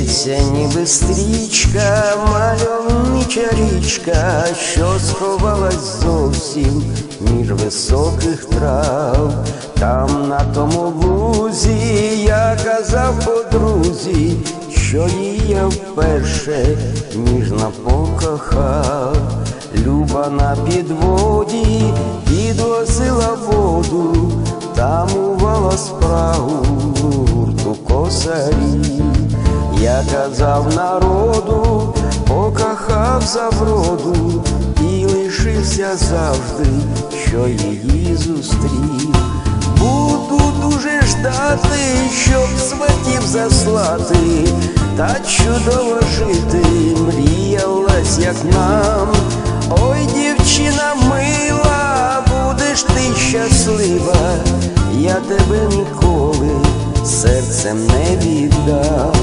Б'ється ніби стрічка, мальовнича річка, що сховалась зовсім між високих трав. Там на тому лузі я казав подрузі, що її я вперше ніжно покохав. Люба на підводі підвозила воду, тамувала спрагу гурту косарів. Я казав народу, покохав за вроду і лишився завжди, що її зустрів. Буду дуже ждати, щоб сватів заслати, та чудово жити, мріялась, як нам. Ой, дівчина мила, будеш ти щаслива, я тебе ніколи серцем не віддам.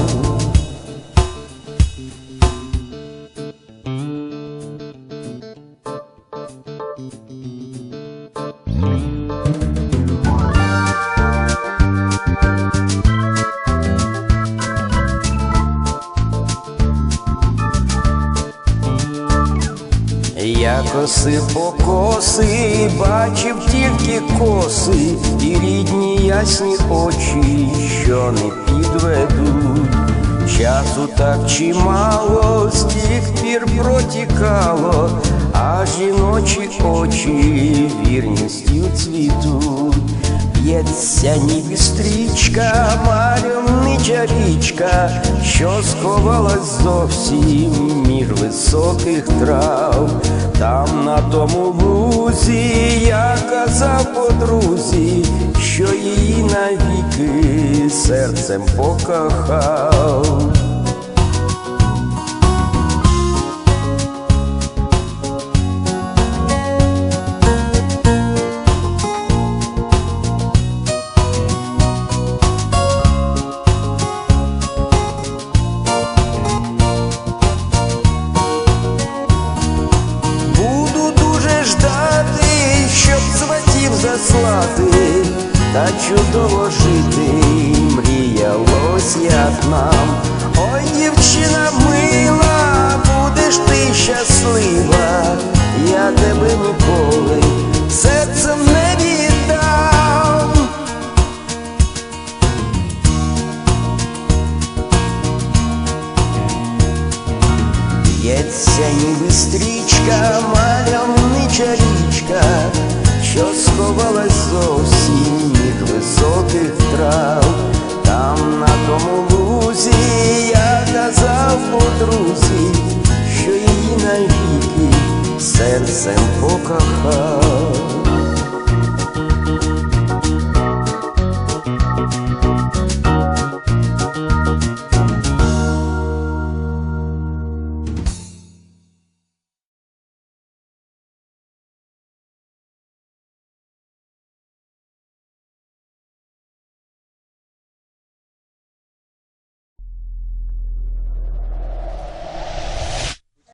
Я коси покоси, бачив тільки коси і рідні ясні очі, що не підведуть. Часу так чимало, з тих пір протікало, а жіночі очі вірністю цвітуть. Б'ється ніби стрічка, Мальовнича річка, що сховалась зовсім між високих трав. Там на тому лузі я казав подрузі, що її навіки серцем покохав. Заслати, та чудово жити, мріялось, як нам. Ой, дівчина мила, будеш ти щаслива, я тебе ніколи серцем не віддам. Б'ється ніби стрічка, мальовнича річка, що сховалась з осінніх високих трав. Там на тому лузі я казав подрузі, що її навіки серцем покохав.